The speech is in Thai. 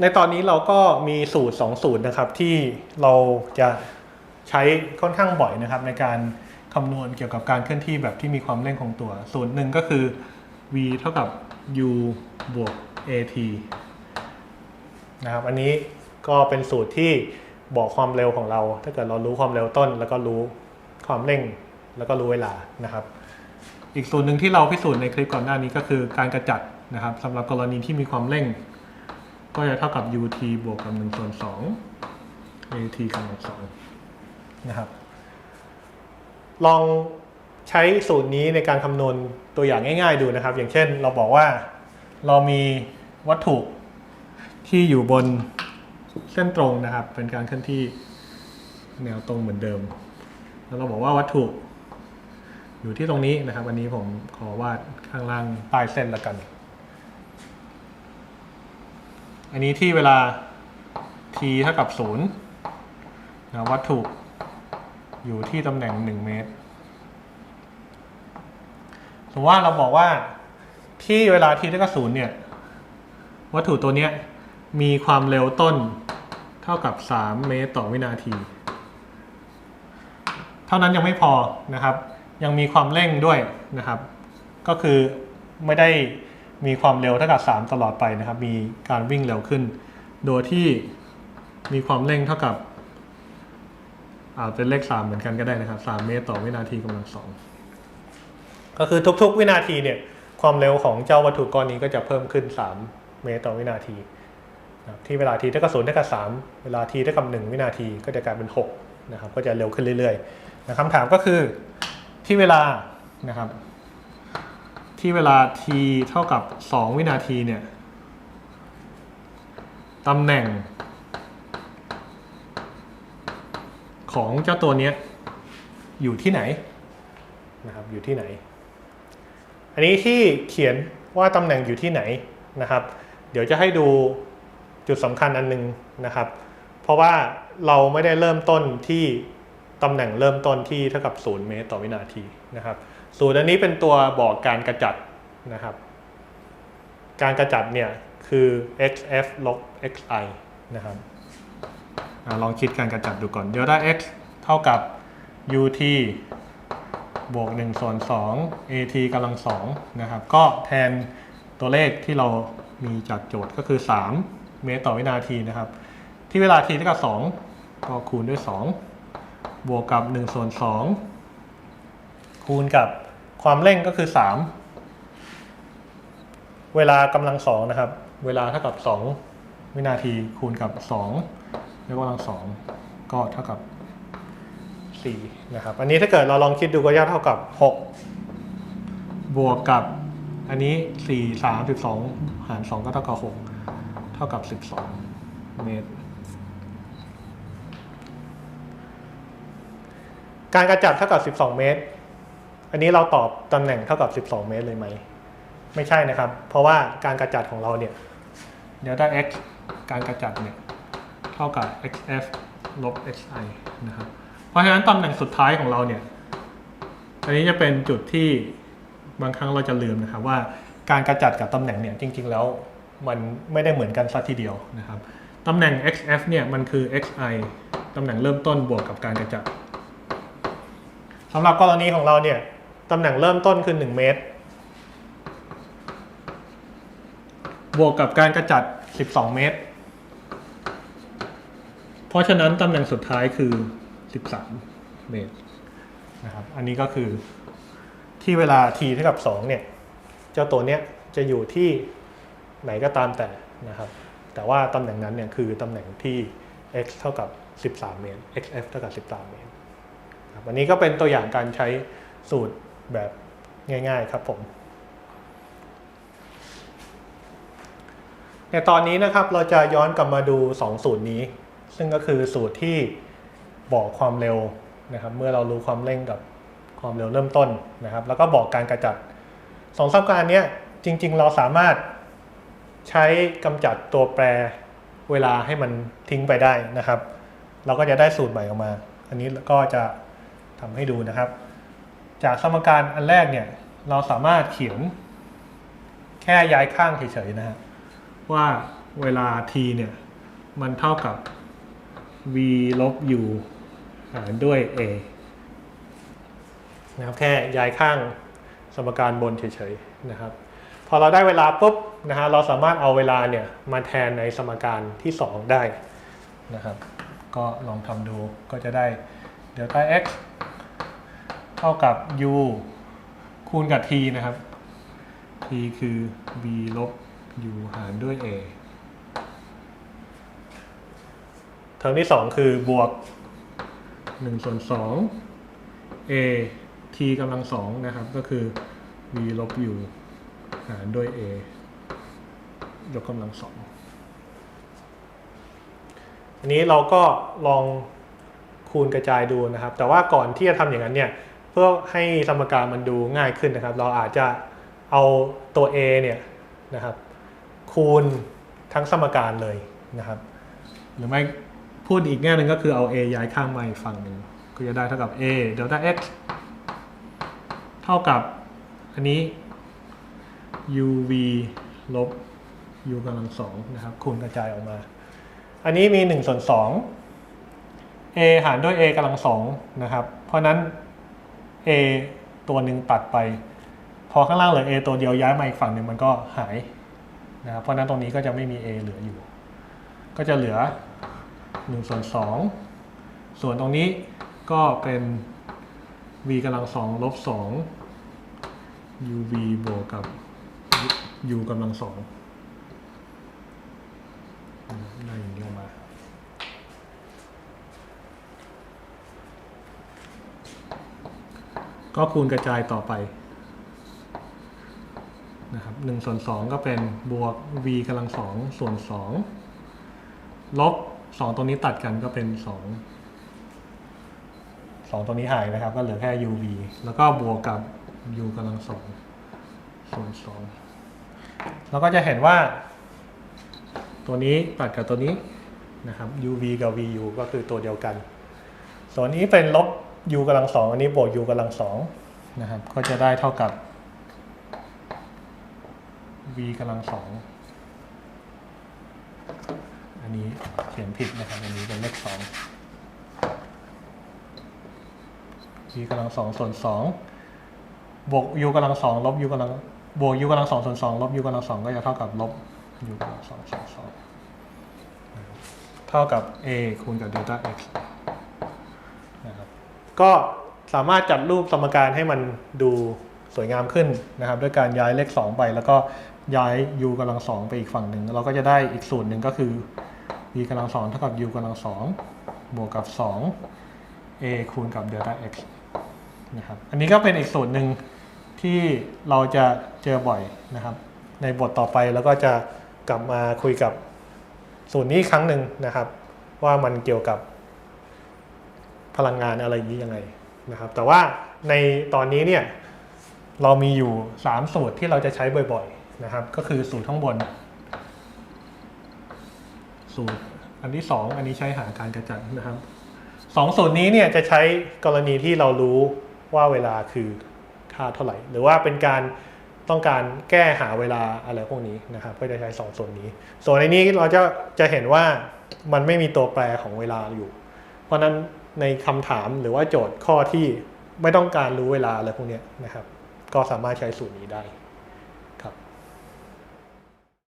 ในตอนนี้เราก็มีสูตร 2 สูตรนะครับที่เราจะใช้ค่อนข้างบ่อยนะครับ ในการคำนวณเกี่ยวกับการเคลื่อนที่แบบที่มีความเร่งคงตัว สูตรหนึ่งก็คือ v เท่ากับ u บวก at นะครับ อันนี้ก็เป็นสูตรที่บอกความเร็วของเรา ถ้าเกิดเรารู้ความเร็วต้น แล้วก็รู้ความเร่งแล้วก็รู้เวลานะครับ อีกสูตรหนึ่งที่เราพิสูจน์ในคลิปก่อนหน้านี้ก็คือการกระจัดนะครับสำหรับกรณีที่มีความเร่ง ก็จะเท่ากับ ut บวกกับ1ส่วน2 at กำลังสองนะครับ ลองใช้สูตรนี้ในการคำนวณตัวอย่างง่ายๆดูนะครับ อย่างเช่นเราบอกว่าเรามีวัตถุที่อยู่บนเส้นตรงนะครับ เป็นการเคลื่อนที่แนวตรงเหมือนเดิม แล้วเราบอกว่าวัตถุ อยู่ที่ตรงนี้นะครับอันนี้ผมขอวาดข้างล่างใต้เส้นละกัน อันนี้ที่เวลา t เท่ากับ0นะวัตถุอยู่ที่ตำแหน่ง 1 เมตรสมมติว่าเราบอกว่าที่เวลา t เท่ากับ0เนี่ย วัตถุตัวเนี้ยมีความเร็วต้นเท่ากับ 3 เมตรต่อวินาที เท่านั้นยังไม่พอนะครับ ยังมีความเร่งด้วยนะครับ ก็คือไม่ได้ มีความเร็วเท่ากับ 3 ตลอดไปนะครับ มีการวิ่งเร็วขึ้น โดยที่มีความเร่งเท่ากับอาจเป็นเลข 3 เหมือนกันก็ได้นะครับ3เมตรต่อวินาทีกำลังสองก็คือทุกๆวินาทีเนี่ยความเร็วของเจ้าวัตถุก้อนนี้ก็จะเพิ่มขึ้น 3 เมตรต่อวินาทีนะครับที่เวลา t เท่ากับ0เท่ากับ3เวลา t เท่ากับ1วินาทีก็จะกลายเป็น6นะครับก็จะเร็วขึ้นเรื่อยๆนะคำถามก็คือที่เวลานะครับ ที่เวลา t เท่ากับ 2 วินาทีเนี่ยตำแหน่ง ของเจ้าตัวนี้อยู่ที่ไหนนะครับอยู่ที่ไหน อันนี้ที่เขียนว่าตำแหน่งอยู่ที่ไหนนะครับ เดี๋ยวจะให้ดูจุดสำคัญอันหนึงนะครับ เพราะว่าเราไม่ได้เริ่มต้นที่ตำแหน่งเริ่มต้นที่เท่ากับ 0 เมตรต่อวินาทีนะครับ ศูนย์อันนี้เป็นตัวบอกการกระจัดนะครับ การกระจัดเนี่ยคือ xf ลบ xi นะครับอลองคิดการกระจัดดูก่อนเดี๋ยวได้ x เท่ากับ ut บวก1ส่วน2 at กำลัง2นะครับ ก็แทนตัวเลขที่เรามีจากโจทย์ก็คือ 3 เมตรต่อวินาทีนะครับ ที่เวลา t เท่ากับ 2 ก็คูณด้วย 2 บวกกับ1ส่วน2 คูณกับความเร่งก็คือ 3 เวลากำลังสองนะครับ เวลาเท่ากับ 2 วินาทีคูณกับ2ยกกำลังสองก็เท่ากับ 4 นะครับ อันนี้ถ้าเกิดเราลองคิดดูก็ยากเท่ากับ 6 บวกกับอันนี้ 4 3 12 หาร 2 ก็เท่ากับ 6 เท่ากับ 12 เมตร การกระจัดเท่ากับ 12 เมตร อันนี้เราตอบตำแหน่งเท่ากับ 12 เมตรเลยไหม ไม่ใช่นะครับ เพราะว่าการกระจัดของเราเนี่ยเดี๋ยวได้ x การกระจัดเนี่ยเท่ากับ xf ลบ xi นะครับ เพราะฉะนั้นตำแหน่งสุดท้ายของเราเนี่ย อันนี้จะเป็นจุดที่บางครั้งเราจะลืมนะครับว่าการกระจัดกับตำแหน่งเนี่ยจริง ๆ แล้วมันไม่ได้เหมือนกันซะทีเดียวนะครับตำแหน่ง xf เนี่ยมันคือ xi ตำแหน่งเริ่มต้นบวกกับการกระจัดสำหรับกรณีของเราเนี่ย ตำแหน่งเริ่มต้นคือ 1 เมตร บวกกับการกระจัด 12 เมตร เพราะฉะนั้นตำแหน่งสุดท้ายคือ 13 เมตรนะครับ อันนี้ก็คือที่เวลา t เท่ากับ 2 เนี่ย เจ้าตัวเนี้ยจะอยู่ที่ไหนก็ตามแต่นะครับ แต่ว่าตำแหน่งนั้นเนี่ยคือตำแหน่งที่ x เท่ากับ 13 เมตร xf เท่ากับ 13 เมตรครับอันนี้ก็เป็นตัวอย่างการใช้สูตร แบบง่าย ๆ ครับผม ในตอนนี้นะครับเราจะย้อนกลับมาดู 2 สูตรนี้ ซึ่งก็คือสูตรที่บอกความเร็วนะครับ เมื่อเรารู้ความเร่งกับความเร็วเริ่มต้นนะครับ แล้วก็บอกการกระจัดสองสมการนี้จริง ๆ เราสามารถใช้กำจัดตัวแปรเวลาให้มันทิ้งไปได้นะครับ เราก็จะได้สูตรใหม่ออกมา อันนี้ก็จะทำให้ดูนะครับ จากสมการอันแรกเนี่ยเราสามารถเขียนแค่ย้ายข้างเฉยๆนะฮะว่าเวลา t เนี่ยมันเท่ากับ v ลบ u หารด้วย a นะครับแค่ย้ายข้างสมการบนเฉยๆนะครับพอเราได้เวลาปุ๊บนะฮะเราสามารถเอาเวลาเนี่ยมาแทนในสมการที่ 2 ได้นะครับก็ลองทำดูก็จะได้เดลต้า x เท่ากับ u คูณกับ t นะครับ t คือ v ลบ u หารด้วย a เทอมที่ 2 คือบวก1ส่วน2 a t กำลัง2นะครับ ก็คือ v ลบ u หารด้วย a ยกกำลัง2อันนี้เราก็ลองคูณกระจายดูนะครับ แต่ว่าก่อนที่จะทำอย่างนั้นเนี่ย พื่อให้สมการมันดูง่ายขึ้นนะครับ เราอาจจะเอาตัว a เนี่ยนะครับ คูณทั้งสมการเลยนะครับ หรือไม่พูดอีกแง่หนึ่งก็คือเอา a ย้ายข้างมาอีกฝั่งหนึ่งก็จะได้เท่ากับ a เดลต้า x เท่ากับอันนี้ uv ลบ u กำลังสองนะครับ คูณกระจายออกมา อันนี้มี1ส่วน2 a หารด้วย a กำลังสองนะครับ เพราะนั้น a ตัวหนึ่งตัดไป พอข้างล่างเหลือ a ตัวเดียวย้ายมาอีกฝั่งหนึ่งมันก็หายนะครับเพราะนั้นตรงนี้ก็จะไม่มี a เหลืออยู่ ก็จะเหลือ1ส่วน2ส่วนตรงนี้ก็เป็น v กำลังสองลบสอง uv บวกกับ u กำลังสองได้อย่างนี้ออกมา ก็คูณกระจายต่อไปนะครับหนึ่งส่วนสองก็เป็นบวก v กำลังสองส่วนสองลบสองตรงนี้ตัดกันก็เป็นสองสองตรงนี้หายนะครับ ก็เหลือแค่ uv แล้วก็บวกกับ u กำลังสองส่วนสองเราก็จะเห็นว่า ตัวนี้ตัดกับตัวนี้นะครับ uv กับ vu ก็คือตัวเดียวกัน ส่วนนี้เป็นลบ u กำลังสองอันนี้บวก u กำลังสองนะครับ ก็จะได้เท่ากับ v กำลังสองอันนี้เขียนผิดนะครับ อันนี้เป็นเลขสอง v กำลังสองส่วนสองบวก u กำลังสองลบ u กำลังบวก u กำลังสองส่วนสองลบ u กำลังสองก็จะเท่ากับลบ u กำลังสองส่วนสองเท่ากับ a คูณกับ delta x ก็สามารถจัดรูปสมการให้มันดูสวยงามขึ้นนะครับ ด้วยการย้ายเลข 2 ไป แล้วก็ย้าย u กำลังสองไปอีกฝั่งหนึ่งเราก็จะได้อีกสูตรหนึ่งก็คือ v กำลังสองเท่ากับ u กำลังสองบวกกับ 2 a คูณกับ delta x นะครับอันนี้ก็เป็นอีกสูตรหนึ่งที่เราจะเจอบ่อยนะครับ ในบทต่อไปแล้วก็จะกลับมาคุยกับสูตรนี้ครั้งหนึ่งนะครับ ว่ามันเกี่ยวกับ พลังงานอะไรอย่างนี้ยังไงนะครับแต่ว่าในตอนนี้เนี่ยเรามีอยู่ 3 สูตรที่เราจะใช้บ่อยๆนะครับ ก็คือสูตรข้างบน สูตรอันที่ 2 อันนี้ใช้หาการกระจัดนะครับสองสูตรนี้เนี่ยจะใช้กรณีที่เรารู้ว่าเวลาคือค่าเท่าไหร่ หรือว่าเป็นการต้องการแก้หาเวลาอะไรพวกนี้นะครับก็จะใช้สองส่วนนี้ ส่วนในนี้เราจะจะเห็นว่ามันไม่มีตัวแปรของเวลาอยู่ เพราะนั้น ในคำถามหรือว่าโจทย์ข้อที่ไม่ต้องการรู้เวลาอะไรพวกนี้นะครับ ก็สามารถใช้สูตรนี้ได้